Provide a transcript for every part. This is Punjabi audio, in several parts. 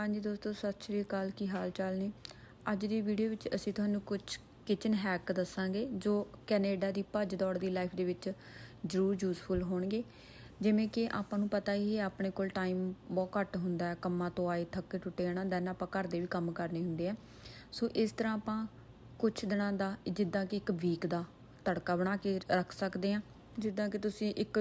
ਹਾਂਜੀ ਦੋਸਤੋ, ਸਤਿ ਸ਼੍ਰੀ ਅਕਾਲ। ਕੀ ਹਾਲ ਚਾਲ ਨੇ? ਅੱਜ ਦੀ ਵੀਡੀਓ ਵਿੱਚ ਅਸੀਂ ਤੁਹਾਨੂੰ ਕੁਝ ਕਿਚਨ ਹੈਕ ਦੱਸਾਂਗੇ, ਜੋ ਕੈਨੇਡਾ ਦੀ ਭੱਜ ਦੌੜ ਦੀ ਲਾਈਫ ਦੇ ਵਿੱਚ ਜ਼ਰੂਰ ਯੂਜ਼ਫੁਲ ਹੋਣਗੇ। ਜਿਵੇਂ ਕਿ ਆਪਾਂ ਨੂੰ ਪਤਾ ਹੀ ਹੈ, ਆਪਣੇ ਕੋਲ ਟਾਈਮ ਬਹੁਤ ਘੱਟ ਹੁੰਦਾ ਹੈ। ਕੰਮਾਂ ਤੋਂ ਆਏ, ਥੱਕੇ ਟੁੱਟੇ ਹਨਾ ਦੈਨ ਆਪਾਂ ਘਰ ਦੇ ਵੀ ਕੰਮ ਕਰਨੇ ਹੁੰਦੇ ਆ। ਸੋ ਇਸ ਤਰ੍ਹਾਂ ਆਪਾਂ ਕੁਝ ਦਿਨਾਂ ਦਾ, ਜਿੱਦਾਂ ਕਿ ਇੱਕ ਵੀਕ ਦਾ ਤੜਕਾ ਬਣਾ ਕੇ ਰੱਖ ਸਕਦੇ ਆ ਜਿੱਦਾਂ ਕਿ ਤੁਸੀਂ ਇੱਕ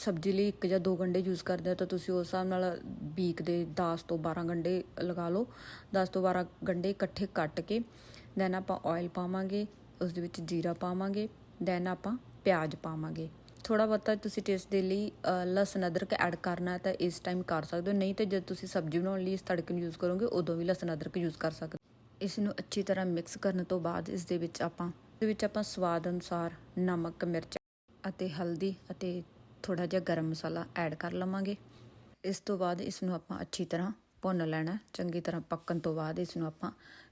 ਸਬਜ਼ੀ ਲਈ ਇੱਕ ਜਾਂ ਦੋ ਗੰਡੇ ਯੂਜ਼ ਕਰਦੇ ਹੋ, ਤਾਂ ਤੁਸੀਂ ਉਸ ਹਿਸਾਬ ਨਾਲ ਬੀਕ ਦੇ 10 ਤੋਂ 12 ਗੰਡੇ ਲਗਾ ਲਓ। 10 ਤੋਂ 12 ਗੰਡੇ ਇਕੱਠੇ ਕੱਟ ਕੇ ਦੈਨ ਆਪਾਂ ਆਇਲ ਪਾਵਾਂਗੇ, ਉਸ ਦੇ ਵਿੱਚ ਜੀਰਾ ਪਾਵਾਂਗੇ ਦੈਨ ਆਪਾਂ ਪਿਆਜ਼ ਪਾਵਾਂਗੇ। ਥੋੜਾ ਬਹੁਤਾ ਤੁਸੀਂ ਟੇਸਟ ਦੇ ਲਈ ਲਸਣ ਅਦਰਕ ਐਡ ਕਰਨਾ ਹੈ ਤਾਂ ਇਸ ਟਾਈਮ ਕਰ ਸਕਦੇ ਹੋ। ਨਹੀਂ ਤੇ ਜਦ ਤੁਸੀਂ ਸਬਜ਼ੀ ਬਣਾਉਣ ਲਈ ਇਸ ਤੜਕੇ ਨੂੰ ਯੂਜ਼ ਕਰੋਗੇ, ਉਦੋਂ ਵੀ ਲਸਣ ਅਦਰਕ ਯੂਜ਼ ਕਰ ਸਕਦੇ ਇਸ ਨੂੰ ਅੱਛੀ ਤਰ੍ਹਾਂ ਮਿਕਸ ਕਰਨ ਤੋਂ ਬਾਅਦ ਇਸ ਦੇ ਵਿੱਚ ਆਪਾਂ, ਇਸ ਵਿੱਚ ਆਪਾਂ ਸਵਾਦ ਅਨੁਸਾਰ ਨਮਕ, ਮਿਰਚ ਅਤੇ ਹਲਦੀ ਅਤੇ ਥੋੜਾ ਜਿਹਾ ਗਰਮ ਮਸਾਲਾ ਐਡ ਕਰ ਲਵਾਂਗੇ। ਇਸ ਤੋਂ ਬਾਅਦ ਇਸ ਨੂੰ ਆਪਾਂ ਅੱਛੀ ਤਰ੍ਹਾਂ ਭੁੰਨ ਲੈਣਾ। ਚੰਗੀ ਤਰ੍ਹਾਂ ਪੱਕਣ ਤੋਂ ਬਾਅਦ ਇਸ ਨੂੰ ਆਪਾਂ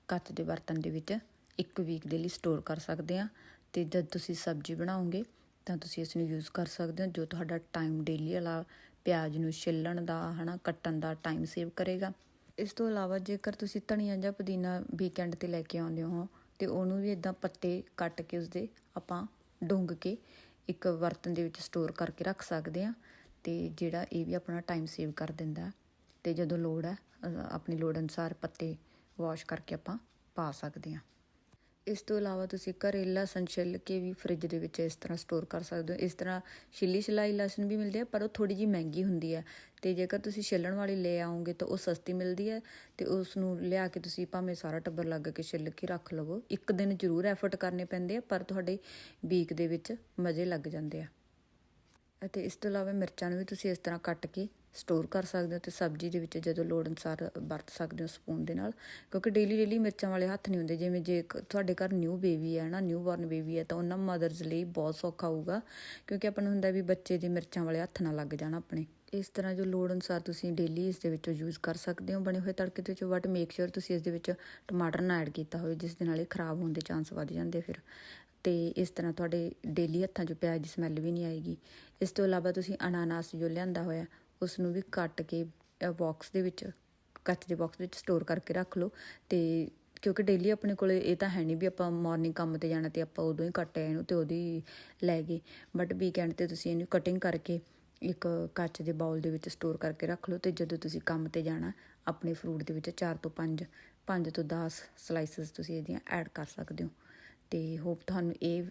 ਕੱਚ ਦੇ ਬਰਤਨ ਦੇ ਵਿੱਚ ਇੱਕ ਵੀਕ ਦੇ ਲਈ ਸਟੋਰ ਕਰ ਸਕਦੇ ਹਾਂ। ਤੇ ਜਦ ਤੁਸੀਂ ਸਬਜ਼ੀ ਬਣਾਓਗੇ, ਤਾਂ ਤੁਸੀਂ ਇਸ ਨੂੰ ਯੂਜ਼ ਕਰ ਸਕਦੇ ਹੋ, ਜੋ ਤੁਹਾਡਾ ਟਾਈਮ ਡੇਲੀ ਵਾਲਾ ਪਿਆਜ਼ ਨੂੰ ਛਿੱਲਣ ਦਾ, ਹਨਾ, ਕੱਟਣ ਦਾ ਟਾਈਮ ਸੇਵ ਕਰੇਗਾ। ਇਸ ਤੋਂ ਇਲਾਵਾ ਜੇਕਰ ਤੁਸੀਂ ਧਨੀਆ ਜਾਂ ਪੁਦੀਨਾ ਵੀਕਐਂਡ ਤੇ ਲੈ ਕੇ ਆਉਂਦੇ ਹੋ, ਤੇ ਉਹਨੂੰ ਵੀ ਇਦਾਂ ਪੱਤੇ ਕੱਟ ਕੇ ਉਸਦੇ ਆਪਾਂ ਡੁੰਗ ਕੇ ਇੱਕ ਬਰਤਨ ਦੇ ਵਿੱਚ ਸਟੋਰ ਕਰਕੇ ਰੱਖ ਸਕਦੇ ਆ ਤੇ ਜਿਹੜਾ ਇਹ ਵੀ ਆਪਣਾ ਟਾਈਮ ਸੇਵ ਕਰ ਦਿੰਦਾ ਹੈ ਤੇ ਜਦੋਂ ਲੋੜ ਹੈ ਆਪਣੀ ਲੋੜ ਅਨੁਸਾਰ ਪੱਤੇ ਵਾਸ਼ ਕਰਕੇ ਆਪਾਂ ਪਾ ਸਕਦੇ ਆ ਇਸ ਤੋਂ ਇਲਾਵਾ ਤੁਸੀਂ ਘਰੇ ਲਸਣ ਛਿੱਲ ਕੇ ਵੀ ਫ੍ਰਿਜ ਦੇ ਵਿੱਚ ਇਸ ਤਰ੍ਹਾਂ ਸਟੋਰ ਕਰ ਸਕਦੇ ਹੋ। ਇਸ ਤਰ੍ਹਾਂ ਛਿੱਲੀ ਛਿਲਾਈ ਲਸਣ ਵੀ ਮਿਲਦੇ ਆ, ਪਰ ਉਹ ਥੋੜੀ ਜਿਹੀ ਮਹਿੰਗੀ ਹੁੰਦੀ ਹੈ। ਤੇ ਜੇਕਰ ਤੁਸੀਂ ਛਿੱਲਣ ਵਾਲੀ ਲੈ ਆਉਂਗੇ ਤਾਂ ਉਹ ਸਸਤੀ ਮਿਲਦੀ ਹੈ ਤੇ ਉਸ ਨੂੰ ਲਿਆ ਕੇ ਤੁਸੀਂ ਭਾਵੇਂ ਸਾਰਾ ਟੱਬਰ ਲੱਗ ਕੇ ਛਿੱਲ ਕੇ ਰੱਖ ਲਵੋ। ਇੱਕ ਦਿਨ ਜ਼ਰੂਰ ਐਫਰਟ ਕਰਨੇ ਪੈਂਦੇ ਆ, ਪਰ ਤੁਹਾਡੇ ਵੀਕ ਦੇ ਵਿੱਚ ਮਜ਼ੇ ਲੱਗ ਜਾਂਦੇ ਆ। ਅਤੇ ਇਸ ਤੋਂ ਇਲਾਵਾ ਮਿਰਚਾਂ ਨੂੰ ਵੀ ਤੁਸੀਂ ਇਸ ਤਰ੍ਹਾਂ ਕੱਟ ਕੇ ਸਟੋਰ ਕਰ ਸਕਦੇ ਹੋ ਤੇ ਸਬਜ਼ੀ ਦੇ ਵਿੱਚ ਜਦੋਂ ਲੋੜ ਅਨੁਸਾਰ ਵਰਤ ਸਕਦੇ ਹੋ ਸਪੂਨ ਦੇ ਨਾਲ, ਕਿਉਂਕਿ ਡੇਲੀ ਡੇਲੀ ਮਿਰਚਾਂ ਵਾਲੇ ਹੱਥ ਨਹੀਂ ਹੁੰਦੇ, ਜਿਵੇਂ ਜੇ ਇੱਕ ਤੁਹਾਡੇ ਘਰ ਨਿਊ ਬੇਬੀ ਹੈ ਨਾ ਨਿਊ ਬੋਰਨ ਬੇਬੀ ਹੈ, ਤਾਂ ਉਹਨਾਂ ਮਦਰਸ ਲਈ ਬਹੁਤ ਸੌਖਾ ਹੋਊਗਾ, ਕਿਉਂਕਿ ਆਪਾਂ ਨੂੰ ਹੁੰਦਾ ਵੀ ਬੱਚੇ ਦੇ ਮਿਰਚਾਂ ਵਾਲੇ ਹੱਥ ਨਾ ਲੱਗ ਜਾਣ ਆਪਣੇ। ਇਸ ਤਰ੍ਹਾਂ ਜੋ ਲੋੜ ਅਨੁਸਾਰ ਤੁਸੀਂ ਡੇਲੀ ਇਸ ਦੇ ਵਿੱਚੋਂ ਯੂਜ਼ ਕਰ ਸਕਦੇ ਹੋ, ਬਣੇ ਹੋਏ ਤੜਕੇ ਦੇ ਵਿੱਚੋਂ ਬਟ ਮੇਕ ਸ਼ੋਰ ਤੁਸੀਂ ਇਸ ਦੇ ਵਿੱਚ ਟਮਾਟਰ ਨਾ ਐਡ ਕੀਤਾ ਹੋਵੇ, ਜਿਸ ਦੇ ਨਾਲ ਇਹ ਖਰਾਬ ਹੋਣ ਦੇ ਚਾਂਸ ਵੱਧ ਜਾਂਦੇ ਫਿਰ। ਤੇ ਇਸ ਤਰ੍ਹਾਂ ਤੁਹਾਡੇ ਡੇਲੀ ਹੱਥਾਂ 'ਚੋਂ ਪਿਆਜ਼ ਦੀ ਸਮੈਲ ਵੀ ਨਹੀਂ ਆਏਗੀ। ਇਸ ਤੋਂ ਇਲਾਵਾ ਤੁਸੀਂ ਅਨਾਨਾਸ ਜੋ ਲਿਆਂਦਾ ਹੋਇਆ ਉਸ ਨੂੰ ਵੀ ਕੱਟ ਕੇ ਬਾਕਸ ਦੇ ਵਿੱਚ, ਕੱਚ ਦੇ ਬਾਕਸ ਵਿੱਚ ਸਟੋਰ ਕਰਕੇ ਰੱਖ ਲਓ ਤੇ ਕਿਉਂਕਿ ਡੇਲੀ ਆਪਣੇ ਕੋਲ ਇਹ ਤਾਂ ਹੈ ਨਹੀਂ ਵੀ ਆਪਾਂ ਮਾਰਨਿੰਗ ਕੰਮ ਤੇ ਜਾਣਾ ਤੇ ਆਪਾਂ ਉਦੋਂ ਹੀ ਕੱਟਿਆ ਇਹਨੂੰ ਤੇ ਉਹਦੀ ਲੈ ਗਏ। ਬਟ ਵੀਕਐਂਡ ਤੇ ਤੁਸੀਂ ਇਹਨੂੰ ਕਟਿੰਗ ਕਰਕੇ ਇੱਕ ਕੱਚ ਦੇ ਬਾਉਲ ਦੇ ਵਿੱਚ ਸਟੋਰ ਕਰਕੇ ਰੱਖ ਲਓ ਤੇ ਜਦੋਂ ਤੁਸੀਂ ਕੰਮ ਤੇ ਜਾਣਾ, ਆਪਣੇ ਫਰੂਟ ਦੇ ਵਿੱਚ 4 ਤੋਂ 5 5 ਤੋਂ 10 ਸਲਾਈਸਸ ਤੁਸੀਂ ਇਹਦੀਆਂ ਐਡ ਕਰ ਸਕਦੇ ਹੋ। ਤੇ ਹੋਪ ਤੁਹਾਨੂੰ ਇਹ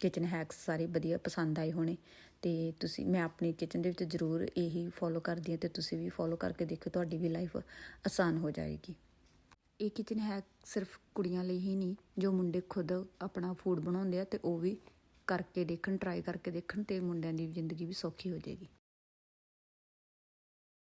ਕਿਚਨ ਹੈਕਸ ਸਾਰੇ ਵਧੀਆ ਪਸੰਦ ਆਏ ਹੋਣੇ। ਤੇ ਤੁਸੀਂ, ਮੈਂ ਆਪਣੀ ਕਿਚਨ ਦੇ ਵਿੱਚ ਜ਼ਰੂਰ ਇਹੀ ਫੋਲੋ ਕਰਦੀ ਹਾਂ ਤੇ ਤੁਸੀਂ ਵੀ ਫੋਲੋ ਕਰਕੇ ਦੇਖੋ ਤੁਹਾਡੀ ਵੀ ਲਾਈਫ ਆਸਾਨ ਹੋ ਜਾਏਗੀ। ਇਹ ਕਿਚਨ ਹੈਕ ਸਿਰਫ ਕੁੜੀਆਂ ਲਈ ਹੀ ਨਹੀਂ, ਜੋ ਮੁੰਡੇ ਖੁਦ ਆਪਣਾ ਫੂਡ ਬਣਾਉਂਦੇ ਆ ਤੇ ਉਹ ਵੀ ਕਰਕੇ ਦੇਖਣ ਟਰਾਈ ਕਰਕੇ ਦੇਖਣ ਤੇ ਮੁੰਡਿਆਂ ਦੀ ਜ਼ਿੰਦਗੀ ਵੀ ਸੌਖੀ ਹੋ ਜਾਏਗੀ।